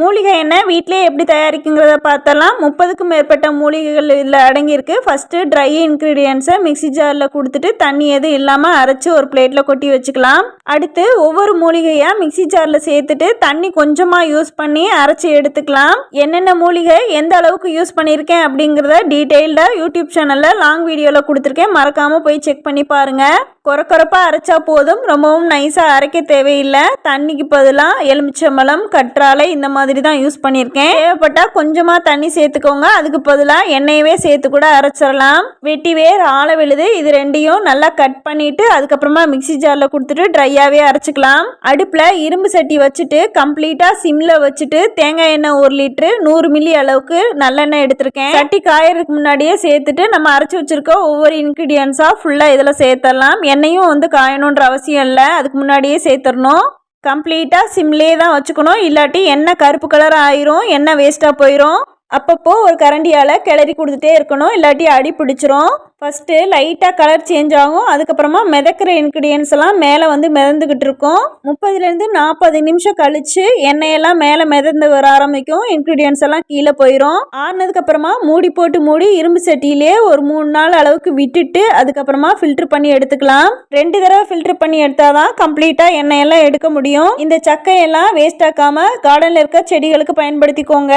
மூலிகை எண்ணெய் வீட்டிலே எப்படி தயாரிக்குங்கிறத பார்த்தலாம். முப்பதுக்கும் மேற்பட்ட மூலிகைகள் இதில் அடங்கியிருக்கு. ஃபஸ்ட்டு ட்ரை இன்க்ரீடியன்ஸை மிக்ஸி ஜாரில் கொடுத்துட்டு தண்ணி எதுவும் இல்லாமல் அரைச்சி ஒரு பிளேட்டில் கொட்டி வச்சுக்கலாம். அடுத்து ஒவ்வொரு மூலிகையாக மிக்ஸி ஜாரில் சேர்த்துட்டு தண்ணி கொஞ்சமாக யூஸ் பண்ணி அரைச்சி எடுத்துக்கலாம். என்னென்ன மூலிகை எந்த அளவுக்கு யூஸ் பண்ணியிருக்கேன் அப்படிங்கிறத டீட்டெயில்டாக யூடியூப் சேனலில் லாங் வீடியோவில் கொடுத்துருக்கேன். மறக்காமல் போய் செக் பண்ணி பாருங்கள் குறக்குறப்பாக அரைச்சா போதும். ரொம்பவும் நைஸாக அரைக்க தேவையில்லை. தண்ணிக்கு பதிலாக எலுமிச்சம்பழம் கற்றாழை இந்த மாதிரி தான் யூஸ் பண்ணியிருக்கேன். தேவைப்பட்டால் கொஞ்சமாக தண்ணி சேர்த்துக்கோங்க. அதுக்கு பதிலாக எண்ணெயவே சேர்த்து கூட அரைச்சிடலாம். வெட்டி வேர் ஆழ விழுது. இது ரெண்டையும் நல்லா கட் பண்ணிவிட்டு அதுக்கப்புறமா மிக்சி ஜாரில் கொடுத்துட்டு ட்ரை ட்ரையாகவே அரைச்சிக்கலாம். அடுப்பில் இரும்பு சட்டி வச்சுட்டு கம்ப்ளீட்டாக சிம்மில் வச்சுட்டு தேங்காய் எண்ணெய் ஒரு லிட்ரு நூறு மில்லி அளவுக்கு நல்லெண்ணெய் எடுத்திருக்கேன். சட்டி காயறதுக்கு முன்னாடியே சேர்த்துட்டு நம்ம அரைச்சி வச்சுருக்க ஒவ்வொரு இன்க்ரீடியன்ஸாக ஃபுல்லாக இதில் சேர்த்துடலாம் எண்ணெயும் வந்து காயணுன்ற அவசியம் இல்லை. அதுக்கு முன்னாடியே சேர்த்துடணும் கம்ப்ளீட்டாக சிம்லேயே தான் வச்சுக்கணும். இல்லாட்டி எண்ணெய் கருப்பு கலர் ஆயிரும். எண்ணெய் வேஸ்ட்டாக போயிடும் அப்பப்போ ஒரு கரண்டியால் கிளறி கொடுத்துட்டே இருக்கணும். இல்லாட்டி அடி பிடிச்சிரும். ஃபஸ்ட்டு லைட்டாக கலர் சேஞ்ச் ஆகும். அதுக்கப்புறமா மிதக்கிற இன்க்ரீடியன்ஸ் எல்லாம் மேலே வந்து மிதந்துக்கிட்டு இருக்கும். முப்பதுலேருந்து நாற்பது நிமிஷம் கழித்து எண்ணெயெல்லாம் மேலே மிதந்து வர ஆரம்பிக்கும். இன்க்ரீடியன்ஸ் எல்லாம் கீழே போயிடும் ஆறுனதுக்கப்புறமா மூடி போட்டு மூடி இரும்பு சட்டியிலே ஒரு மூணு நாள் அளவுக்கு விட்டுட்டு அதுக்கப்புறமா ஃபில்ட்ரு பண்ணி எடுத்துக்கலாம். ரெண்டு தடவை ஃபில்ட்ரு பண்ணி எடுத்தால் தான் கம்ப்ளீட்டாக எண்ணெயெல்லாம் எடுக்க முடியும். இந்த சக்கையெல்லாம் வேஸ்ட் ஆக்காமல் கார்டனில் இருக்க செடிகளுக்கு பயன்படுத்திக்கோங்க.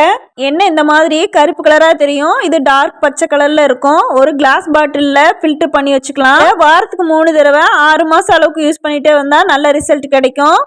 எண்ணெய் இந்த மாதிரி கருப்பு கலராக தெரியும். இது டார்க் பச்சை கலரில் இருக்கும். ஒரு கிளாஸ் பாட்டிலில் ஃபில்டர் பண்ணி வச்சுக்கலாம். வாரத்துக்கு மூணு தடவை ஆறு மாதம் அளவுக்கு யூஸ் பண்ணிட்டே வந்தால் நல்ல ரிசல்ட் கிடைக்கும்.